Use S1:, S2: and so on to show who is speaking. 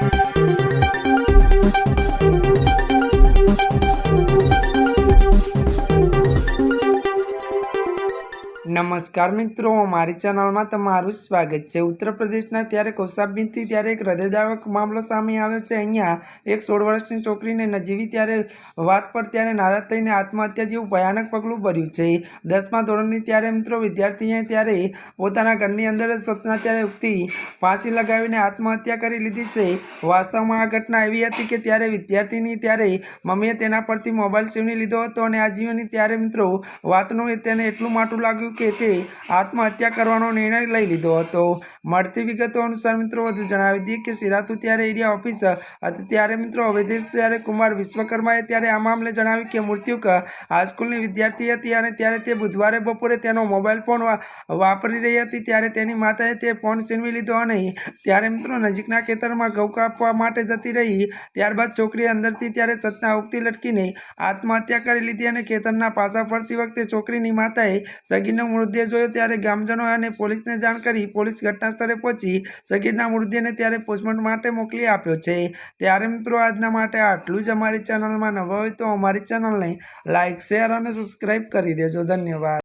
S1: Thank you. નમસ્કાર મિત્રો, મારી ચેનલમાં તમારું સ્વાગત છે. ઉત્તર પ્રદેશના ત્યારે કૌશાંબીનથી ત્યારે એક હૃદયદાયક મામલો સામે આવ્યો છે. અહીંયા એક સોળ વર્ષની છોકરીને નજીવી ત્યારે વાત પર ત્યારે નારાજ થઈને આત્મહત્યા જેવું ભયાનક પગલું ભર્યું છે. દસમા ધોરણની ત્યારે મિત્રો વિદ્યાર્થીએ ત્યારે પોતાના ઘરની અંદર જ સતના ત્યારે ઉગતી ફાંસી લગાવીને આત્મહત્યા કરી લીધી છે. વાસ્તવમાં આ ઘટના એવી હતી કે ત્યારે વિદ્યાર્થીની ત્યારે મમ્મીએ તેના પરથી મોબાઈલ છીનવી લીધો હતો અને આ જીવનની ત્યારે મિત્રો વાતનું તેને એટલું માટું લાગ્યું કે તે આત્મહત્યા કરવાનો નિર્ણય લઈ લીધો હતો. મળતી વિગતો અનુસાર મિત્રો વધુ જણાવી દઈએ કે સિરાતુ ત્યારે એરિયા ઓફિસર હતા. ત્યારે મિત્રો અવેદેશ ત્યારે કુમાર વિશ્વકર્માએ ત્યારે આ મામલે જણાવ્યું કે મૃત્યુક હાઈસ્કૂલની વિદ્યાર્થી હતી અને ત્યારે તે બુધવારે બપોરે તેનો મોબાઈલ ફોન વાપરી રહી હતી. ત્યારે તેની માતાએ તે ફોન છીનવી લીધો અને ત્યારે મિત્રો નજીકના ખેતરમાં ઘઉં કાપવા માટે જતી રહી. ત્યારબાદ છોકરીએ અંદરથી ત્યારે સતના ઉગતી લટકીને આત્મહત્યા કરી લીધી અને ખેતરના પાસા ફરતી વખતે છોકરીની માતાએ સગીરનો મૃતદેહ જોયો ત્યારે ગામજનો અને પોલીસને જાણ કરી પોલીસ ઘટના સ્થળે પહોંચી સગીરના મૃતદેહને ત્યારે પોસ્ટમોર્ટમ માટે મોકલી આપ્યો છે. ત્યારે મિત્રો, આજના માટે આટલું જ અમારી ચેનલમાં નવા હોય તો અમારી ચેનલને લાઇક શેર અને સબસ્ક્રાઈબ કરી દેજો. ધન્યવાદ.